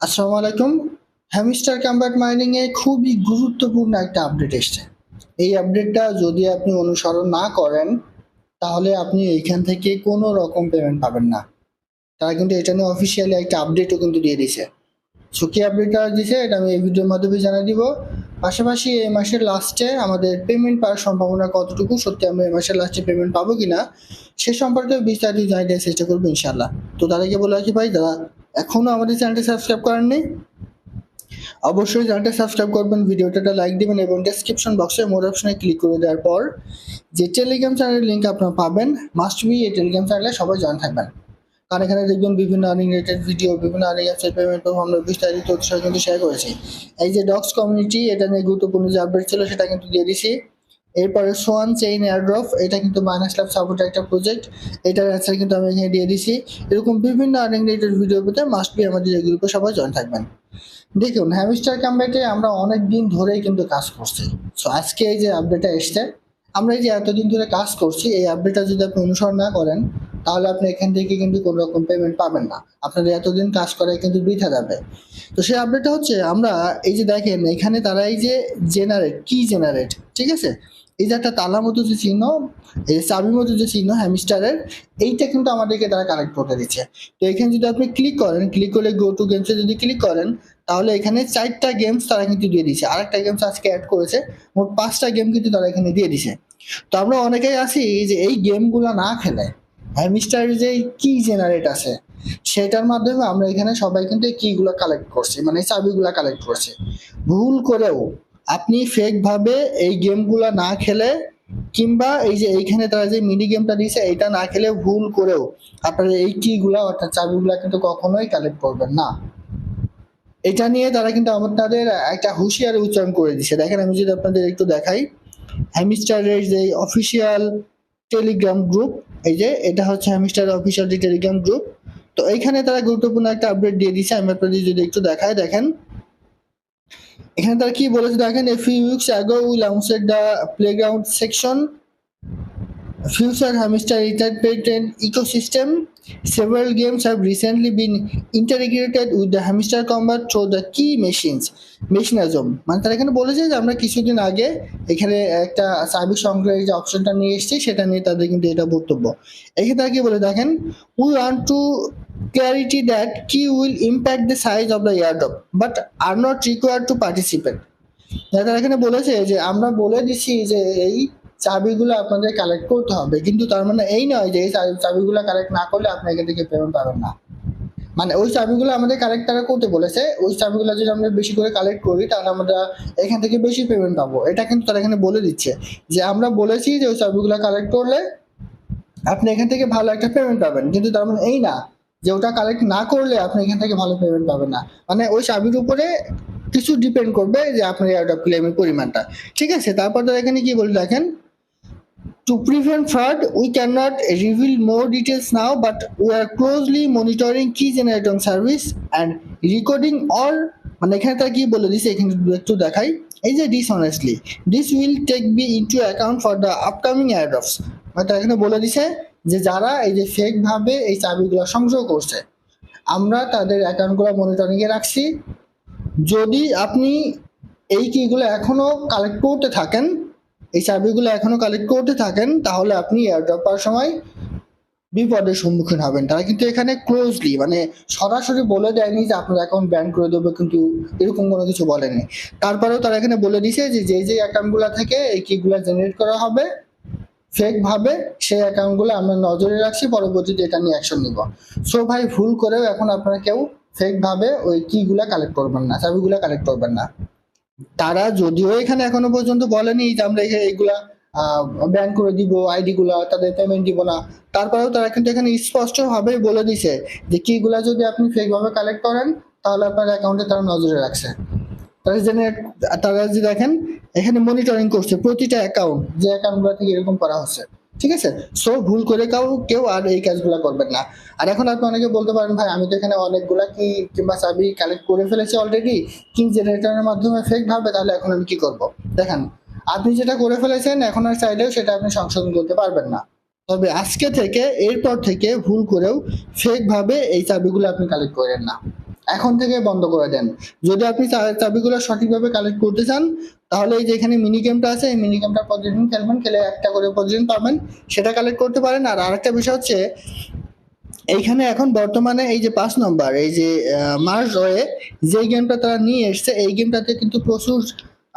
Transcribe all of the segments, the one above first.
আসসালামু আলাইকুম। Hamster combat mining এ খুবই গুরুত্বপূর্ণ একটা আপডেট এসেছে। এই আপডেটটা যদি আপনি অনুসরণ না করেন, তাহলে আপনি এইখান থেকে কোনো রকম পেমেন্ট পাবেন না। তারা কিন্তু এটা নিয়ে অফিসিয়ালি একটা আপডেটও কিন্তু দিয়ে দিছে সো কি আপডেটটা দিছে এটা আমি এই ভিডিওর মাধ্যমে জানিয়ে দিব। পাশাপাশি এই মাসের লাস্টে আমাদের পেমেন্ট পাওয়ার সম্ভাবনা কতটুকু, সত্যি আমরা এই মাসের লাস্টে পেমেন্ট পাবো কিনা, সে সম্পর্কে বিস্তারিত জানিয়ে দেওয়ার চেষ্টা করব ইনশাল্লাহ তো তাদেরকে বলে রাখি ভাই যারা এখনও আমাদের চ্যানেলটি সাবস্ক্রাইব করেননি অবশ্যই চ্যানেলটা সাবস্ক্রাইব করবেন ভিডিওটা লাইক দিবেন এবং ডেসক্রিপশন বক্সে মোর অপশনে ক্লিক করে দেওয়ার পর যে টেলিগ্রাম চ্যানেলের লিঙ্ক আপনারা পাবেন মাস্ট বি এই টেলিগ্রাম চ্যানেলে সবাই জয়েন থাকবেন। কারণ এখানে দেখবেন বিভিন্ন আর্নিং রিলেটেড ভিডিও বিভিন্ন আর্নিং অ্যাপসের পেমেন্ট আমরা বিস্তারিত তথ্য কিন্তু শেয়ার করেছি। এই যে ডক্স কমিউনিটি এটা নিয়ে গুরুত্বপূর্ণ যে আপডেট ছিল সেটা কিন্তু দিয়ে দিছি। এরপরে সোয়ান চেইন এয়ারড্রপ, এটা কিন্তু মাইনাস ল্যাব সাপোর্ট একটা প্রজেক্ট এটার অ্যান্সার কিন্তু আমি এখানে দিয়ে দিছি। এরকম বিভিন্ন আর্নিং রিলেটেড ভিডিও পেতে মাস্ট বি আমাদের এই গ্রুপে সবাই জয়েন থাকবেন। দেখুন হ্যামিস্টার কামব্যাটে আমরা অনেক দিন ধরেই কিন্তু কাজ করছি। সো আজকে এই যে আপডেটটা এসছে, আমরা এই যে এতদিন ধরে কাজ করছি, এই আপডেটটা যদি আপনি অনুসরণ না করেন, তাহলে আপনি এখান থেকে কিন্তু কোনো রকম পেমেন্ট পাবেন না। আপনাদের এতদিন কাজ করায় কিন্তু বৃথা যাবে। তো সেই আপডেটটা হচ্ছে, আমরা এই যে দেখেন, এখানে তারা এই যে জেনারেট কি জেনারেট ঠিক আছে? এই যে একটা তালা মতো যে চিহ্ন, এই যে চাবির মতো যে চিহ্ন হ্যামিস্টারের এইটা কিন্তু আমাদেরকে তারা কালেক্ট করতে দিচ্ছে। তো এখানে যদি আপনি ক্লিক করেন ক্লিক করলে গো টু গেমসে যদি ক্লিক করেন, তাহলে এখানে চারটা গেমস তারা কিন্তু দিয়ে দিছে আরেকটা গেমস আজকে অ্যাড করেছে, মোট পাঁচটা গেম কিন্তু তারা এখানে দিয়ে দিছে তো আমরা অনেকেই আছি যে এই গেমগুলো না খেলে হ্যামিস্টার যে কি জেনারেট আছে, সেটার মাধ্যমে আমরা এখানে সবাই কিন্তু কিগুলো কালেক্ট করছি মানে চাবিগুলো কালেক্ট করছি। ভুল করেও আপনি ফেক ভাবে এই গেমগুলো না খেলে কিংবা এই যে এইখানে তারা যে মিনি গেমটা দিয়েছে, এটা না খেলে ভুল করেও আপনারা এই কিগুলা অর্থাৎ চাবিগুলা কিন্তু কখনোই কালেক্ট করবেন না। এটা নিয়ে তারা কিন্তু আপনাদের একটা হুঁশিয়ারি উচ্চারণ করে দিছে দেখেন, আমি যদি আপনাদের একটু দেখাই। হ্যামিস্টারের যে অফিসিয়াল টেলিগ্রাম গ্রুপ এই যে এটা হচ্ছে হ্যামিস্টার অফিসিয়াল টেলিগ্রাম গ্রুপ তো এইখানে তারা গুরুত্বপূর্ণ একটা আপডেট দিয়ে দিছে আমি আপনাদের যদি একটু দেখাই, দেখেন। এখানে তারা কি বলেছে দেখেন a few weeks ago we launched the playground section future hamster entertainment ecosystem. Several games have recently been integrated with the hamster combat through the key machines মেশিনাজম মানে তারা এখানে বলেছে যে আমরা কিছুদিন আগে এখানে একটা চাবি সংগ্রহের যে অপশনটা নিয়ে এসেছি, সেটা নিয়ে তাদের কিন্তু এটা বক্তব্য। এখানে তারা কি বলে দেখেন we want to clarity that key will impact the size of the airdrop, but are not required to participate. তারা এখানে বলেছে যে, আমরা বলে দিচ্ছি যে, এই চাবিগুলো আপনাদের কালেক্ট করতে হবে, কিন্তু তার মানে এই নয় যে, এই চাবিগুলো কালেক্ট না করলে আপনি এখান থেকে পেমেন্ট পাবেন না। মানে ওই চাবিগুলো আমাদের কালেক্ট তারা করতে বলেছে, ওই চাবিগুলো যদি আমরা বেশি করে কালেক্ট করি, তাহলে আমরা এখান থেকে বেশি পেমেন্ট পাবো। এটা কিন্তু তারা এখানে বলে দিচ্ছে যে, আমরা বলেছি যে, ওই চাবিগুলো কালেক্ট করলে আপনি এখান থেকে ভালো একটা পেমেন্ট পাবেন, কিন্তু তার মানে এই না। যে ওটা কালেক্ট না করলে আপনি এখান থেকে ভালো পেমেন্ট পাবেন না। মানে ওই চাবির উপরে কিছু ডিপেন্ড করবে যে আপনার এয়ারড্রপ ক্লেমের পরিমাণটা। ঠিক আছে? তারপর তারা এখানে কি বলে দেখেন? To To prevent fraud, we cannot reveal more details now, but we are closely monitoring key generating service and recording all মানে এখানে তারা কি বলে দিছে? এখানে একটু দেখাই। এই যে dishonestly this will take be into account for the upcoming airdrops মানে তারা এখানে বলে দিছে যে যারা এই যে ফেক ভাবে এই চাবিগুলো সংগ্রহ করছে, আমরা তাদের অ্যাকাউন্টগুলো মনিটরিং এ রাখছি। যদি আপনি এই কিগুলো এখনও কালেক্ট করতে থাকেন, এই চাবিগুলো এখনও কালেক্ট করতে থাকেন, তাহলে আপনি এয়ারড্রপ পাওয়ার সময় বিপদের সম্মুখীন হবেন। তারা কিন্তু এখানে ক্লোজলি মানে সরাসরি বলে দেয়নি যে আপনার অ্যাকাউন্ট ব্যান করে দেবে, কিন্তু এরকম কোনো কিছু বলেনি তারপরেও তারা এখানে বলে দিছে যে যে যে অ্যাকাউন্টগুলো থেকে এই কিগুলো জেনারেট করা হবে ফেক ভাবে সেই অ্যাকাউন্টগুলো আমরা নজরে রাখছি পরবর্তীতে এটা নিয়ে অ্যাকশন নিব। সো ভাই, ভুল করেও এখন আপনারা কেউ ফেক ভাবে ওই কিগুলা কালেক্ট করবেন না, চাবিগুলা কালেক্ট করবেন না। তারা যদিও এখানে এখনও পর্যন্ত বলেনি যে আমরা এখানে এগুলা ব্যান করে দিব আইডি গুলা, তাদের পেমেন্ট দিব না। তারপরেও তারা কিন্তু এখানে স্পষ্ট ভাবে বলে দিছে যে কিগুলা যদি আপনি ফেক ভাবে কালেক্ট করেন, তাহলে আপনার অ্যাকাউন্টে তারা নজরে রাখছে। তারা তারা যে দেখেন, এখানে মনিটরিং করছে প্রতিটা অ্যাকাউন্ট যে অ্যাকাউন্টগুলো থেকে এরকম করা হচ্ছে। ঠিক আছে? সো ভুল করে কেউ কেউ আর এই কাজগুলো করবেন না। আর এখন আপনি অনেকে বলতে পারেন, ভাই, আমি তো এখানে অনেকগুলা কি কিংবা চাবি কালেক্ট করে ফেলেছি অলরেডি কিং জেনারেটরের মাধ্যমে ফেক ভাবে তাহলে এখন আমি কি করব? দেখেন, আপনি যেটা করে ফেলেছেন, এখন আর চাইলেও সেটা আপনি সংশোধন করতে পারবেন না। তবে আজকে থেকে, এরপর থেকে ভুল করেও ফেক ভাবে এই চাবিগুলো আপনি কালেক্ট করেন না। এখন থেকে বন্ধ করে দেন। যদি আপনি চাবিগুলো সঠিকভাবে কালেক্ট করতে চান, তাহলে এই যে এখানে মিনি গেমটা আছে, এই মিনি গেমটা প্রতিদিন খেলবেন, খেলে একটা করে প্রতিদিন পাবেন। সেটা কালেক্ট করতে পারেন। আর আরেকটা বিষয় হচ্ছে, এইখানে এখন বর্তমানে এই যে পাঁচ নম্বর এই যে মার্চ রয়ে যে গেমটা তারা নিয়ে এসছে, এই গেমটাতে কিন্তু প্রচুর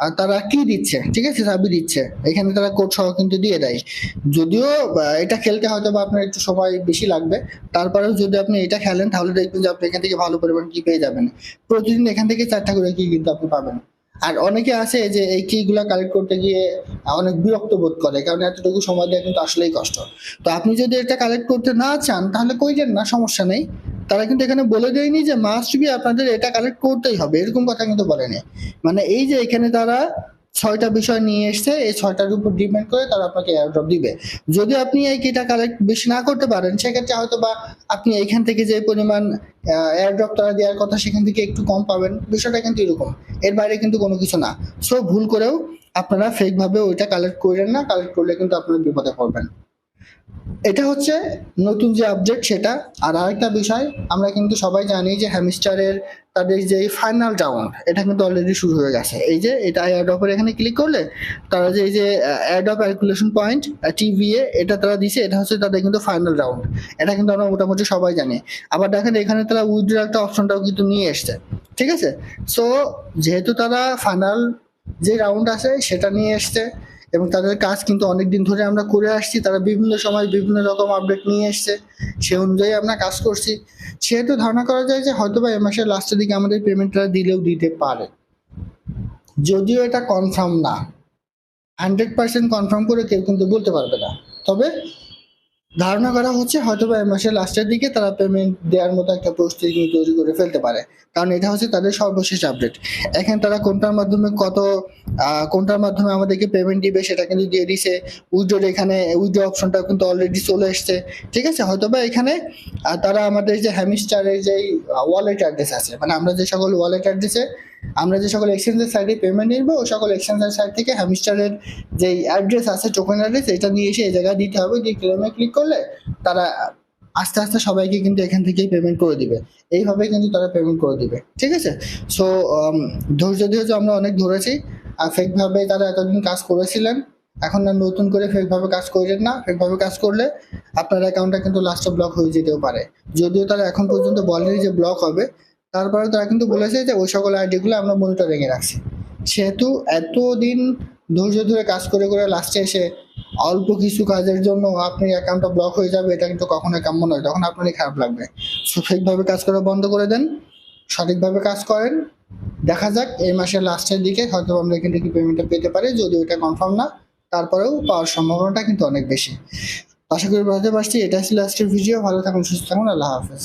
আহ, তারা কি দিচ্ছে? ঠিক আছে চাবি দিচ্ছে। এখানে তারা কোড সহ কিন্তু দিয়ে দেয়। যদিও এটা খেলতে হয়তো বা আপনার একটু সময় বেশি লাগবে। তারপরেও যদি আপনি এটা খেলেন তাহলে দেখবেন যে আপনি এখান থেকে ভালো পরিমাণ কি পেয়ে যাবেন। প্রতিদিন এখান থেকে চারটা করে কি কিন্তু আপনি পাবেন। আর অনেকে আছে যে এই কিগুলা কালেক্ট করতে গিয়ে অনেক বিরক্ত বোধ করে। কারণ এতটুকু সময় দেওয়া কিন্তু আসলেই কষ্ট। তো আপনি যদি এটা কালেক্ট করতে না চান তাহলে কইলেন না? সমস্যা নেই। তারা কিন্তু এখানে বলে দেয়নি যে মাস্ট বি আপনাদের এটা কালেক্ট করতেই হবে, এরকম কথা কিন্তু বলেনি। মানে এই যে এখানে তারা ছয়টা বিষয় নিয়ে এসছে, এই ছয়টার উপর ডিপেন্ড করে তারা আপনাকে এয়ারড্রপ দিবে। যদি আপনি এই কিটা কালেক্ট বেশি না করতে পারেন, সেক্ষেত্রে হয়তো বা আপনি এখান থেকে যে পরিমাণ এয়ারড্রপ তারা দেওয়ার কথা সেখান থেকে একটু কম পাবেন, বিষয়টা কিন্তু এরকম। এর বাইরে কিন্তু কোনো কিছু না। সো ভুল করেও আপনারা ফেক ভাবে ওইটা কালেক্ট করেন না কালেক্ট করলে কিন্তু আপনারা বিপদে পড়বেন। এটা হচ্ছে নতুন যে আপডেট সেটা। আর আরেকটা বিষয়, আমরা কিন্তু সবাই জানি যে হ্যামিস্টারের তাদের যে ফাইনাল রাউন্ড এটা কিন্তু অলরেডি শুরু হয়ে গেছে। এই যে এটা অ্যাড এয়ারড্রপের এখানে ক্লিক করলে, তারা যে এই যে এয়ারড্রপ ক্যালকুলেশন পয়েন্ট টিভিএ এটা তারা দিছে, এটা হচ্ছে তাদের কিন্তু ফাইনাল রাউন্ড এটা কিন্তু আমরা মোটামুটি সবাই জানি। আবার দেখেন এখানে তারা উইথড্র একটা অপশনটাও কিন্তু নিয়ে এসছে। ঠিক আছে? সো যেহেতু তারা ফাইনাল যে রাউন্ড আছে, সেটা নিয়ে এসছে। এবং তাদের কাজ কিন্তু অনেক দিন ধরে আমরা করে আসছি। তারা বিভিন্ন সময় বিভিন্ন রকম আপডেট নিয়ে এসছে, সে অনুযায়ী আমরা কাজ করছি। সেহেতু ধারণা করা যায় যে হয়তো বা এ মাসের লাস্টের দিকে আমাদের পেমেন্টটা দিলেও দিতে পারে। যদিও এটা কনফার্ম না। হান্ড্রেড পার্সেন্ট কনফার্ম করে কেউ কিন্তু বলতে পারবে না। তবে ধারণা করা হচ্ছে হয়তো বা এ মাসের লাস্টের দিকে তারা পেমেন্ট দেওয়ার মতো একটা প্রস্তুতি তৈরি করে ফেলতে পারে। কারণ এটা হচ্ছে তাদের সর্বশেষ আপডেট এখন তারা কোনটার মাধ্যমে কত কোনটার মাধ্যমে আমাদেরকে পেমেন্ট দিবে সেটা কিন্তু দিয়ে দিছে। উইড্রোর এখানে উইড্রো অপশনটা কিন্তু অলরেডি চলে এসছে। ঠিক আছে? হয়তো বা এখানে তারা আমাদের যে হ্যামিস্টারের যে ওয়ালেট অ্যাড্রেস আছে মানে আমরা যে সকল ওয়ালেট অ্যাড্রেসে আমরা যে সকল এক্সচেঞ্জের সাইডে পেমেন্ট নিব, ও সকল এক্সচেঞ্জের সাইড থেকে হ্যামিস্টারের যে অ্যাড্রেস আছে টোকেন অ্যাড্রেস এটা নিয়ে এসে এই জায়গায় দিতে হবে। দিয়ে ক্লেমে ক্লিক করলে তারা আস্তে আস্তে সবাইকে কিন্তু এখান থেকেই পেমেন্ট করে দিবে। এইভাবে কিন্তু তারা পেমেন্ট করে দিবে। ঠিক আছে? সো ধৈর্য ধৈর্য আমরা অনেক ধরেছি। আর ফেকভাবে তারা এতদিন কাজ করেছিলেন। এখন আর নতুন করে ফেকভাবে কাজ করেন না। ফেকভাবে কাজ করলে আপনার অ্যাকাউন্টটা কিন্তু লাস্টে ব্লক হয়ে যেতেও পারে। যদিও তারা এখন পর্যন্ত বলেনি যে ব্লক হবে। তারপরে তারা কিন্তু বলেছে যে ওই সকল আইডিগুলো আমরা মনিটরিংয়ে রাখছি। সেহেতু এতদিন ধৈর্য ধরে কাজ করে করে লাস্টে এসে অল্প কিছু কাজের জন্য আপনি অ্যাকাউন্টটা ব্লক হয়ে যাবে, এটা কিন্তু কখনোই কাম্য নয়, তখন আপনারই খারাপ লাগবে। সো ফেকভাবে কাজ করা বন্ধ করে দেন, সঠিকভাবে কাজ করেন, দেখা যাক এই মাসের লাস্টের দিকে হয়তো আমরা এখান থেকে পেমেন্টটা পেতে পারি, যদি এটা কনফার্ম না, তারপরেও পাওয়ার সম্ভাবনাটা কিন্তু অনেক বেশি। আশা করি বুঝতে পারছি, এটা ছিল আজকের ভিডিও ভালো থাকুন, সুস্থ থাকুন, আল্লাহ হাফেজ।